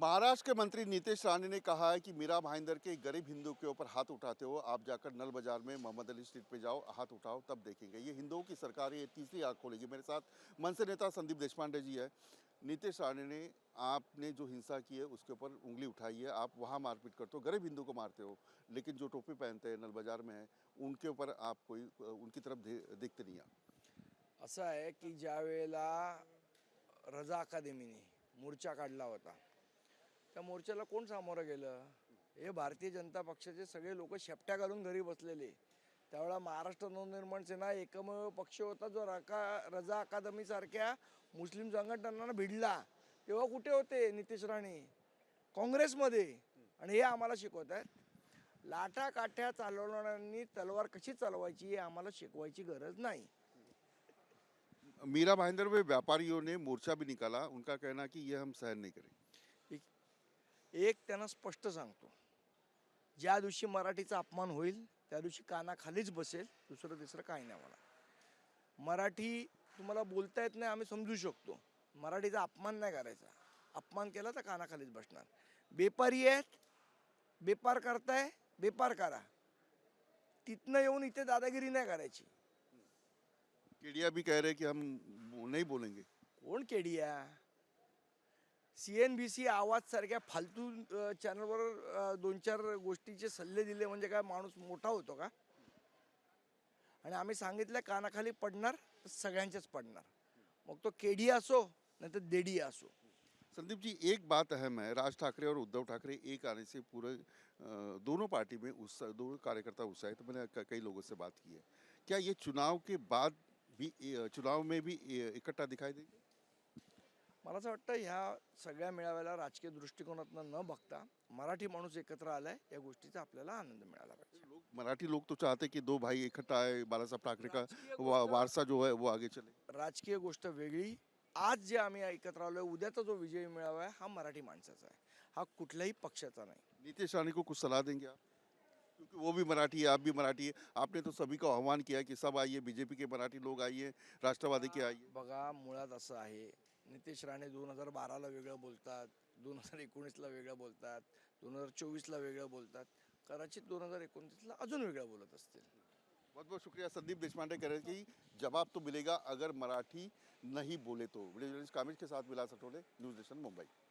महाराष्ट्र के मंत्री नीतीश राणे ने कहा है कि मीरा भाईंदर के गरीब हिंदू के ऊपर हाथ उठाते हो आप जाकर नल बाज़ार में मोहम्मद अली स्ट्रीट पे जाओ, हाथ उठाओ, तब देखेंगे। ये हिंदुओं की सरकार ये तीसरी आग खोलेगी। मेरे साथ मनसे नेता संदीप देशपांडे जी है। नीतीश राणे ने, आपने जो हिंसा की है, उसके ऊपर उंगली उठाई है। आप वहाँ मारपीट करते हो, गरीब हिंदू को मारते हो, लेकिन जो टोपी पहनते हैं, नल बाज़ार में है, उनके ऊपर आप कोई, उनकी तरफ़ देखते नहीं असं आहे की ज्या वेळेला रजा अकादमीने मोर्चा काढला होता। त्या मोर्चाला कोण सामोरं गेलं? हे भारतीय जनता पक्षाचे सगळे लोक शेपट्या घालून घरी बसलेले. त्यावेळा महाराष्ट्र नवनिर्माण सेना एकमेव पक्ष होता जो रका रजा अकादमीसारख्या मुस्लिम संघटनांना भिडला. तेव्हा कुठे होते नितेश राणे? काँग्रेसमध्ये. आणि हे आम्हाला शिकवत आहेत. लाटा काठ्या चालवणाऱ्यांनी तलवार कशी चालवायची हे आम्हाला शिकवायची गरज नाही. मीरा भाईंदर में व्यापारियों ने मोर्चा भी निकाला. उनका कहना कि ये हम सहन नहीं करेंगे. एक त्यांना स्पष्ट सांगतो. ज्या दिवशी मराठीचा अपमान होईल त्या दिवशी कानाखालीच बसेल दुसरं तिसरं काही नाही मला मराठी तुम्हाला बोलता येत नाही आम्ही समजू शकतो. मराठीचा अपमान नाही करायचा. अपमान केला तर कानाखालीच बसणार. बेपारी आहेत बेपार करताय बेपार करा. तिथनं येऊन इथे दादागिरी नाही करायची. केडिया भी कह रहे कि हम नहीं बोलेंगे। कोण Kedia? C N B C आवाज़ सारख्या फालतू चॅनलवर दोन चार गोष्टीचे सल्ले दिले म्हणजे काय माणूस मोठा होतो का? आणि आम्ही सांगितलं, कानाखाली पडणार, तर मग तो केडिया असो नाही तर देडिया असो. संदीप जी एक बात अहम है राज ठाकरे और उद्धव ठाकरे एक आने से पूरे दोनों पार्टी में उत्साह दोनों कार्यकर्ता उत्साहित तो मैंने कई लोगों से बात की है। क्या ये चुनाव के बाद भी चुनाव में भी इकट्ठा दिखाई देंगे? मला असं वाटतं ह्या सगळ्या मेळाव्याला राजकीय दृष्टिकोनातनं न बघता मराठी माणूस एकत्र आलाय या गोष्टीचा आपल्याला आनंद मिळाला पाहिजे. लोग मराठी लोग तो चाहते कि दो भाई इकट्ठा आए बाला साहब ठाकरे का वा, वारसा जो है वो आगे चले. राजकीय गोष्ट वेगळी. आज जे आम्ही एकत्र आलोय उद्याचा जो विजय मिळावा आहे हा मराठी माणसाचा आहे. हा कुठल्याही पक्षाचा नाही. नीतीश राणे को कुछ सलाह देंगे आप? क्योंकि वो भी मराठी है आप भी मराठी है. आपने तो सभी को आह्वान किया कि सब आइए बीजेपी के मराठी लोग आइए राष्ट्रवादी के आइए. बघा मुळात असं आहे नितेश राणे दोन हज़ार बाराला वेगळं बोलतात, दोन हज़ार एकोणीसला वेगळं बोलतात, दोन हज़ार चोवीसला वेगळं बोलतात. कदाचित दोन हज़ार एकोणतीसला अजून वेगळं बोलत असतील. बहुत बहुत शुक्रिया संदीप देशपांडे कह रहे कि जवाब तो मिलेगा अगर मराठी नहीं बोले तो. वीडियो कामिज के साथ विलास अटोले, न्यूज़ नेशन मुंबई.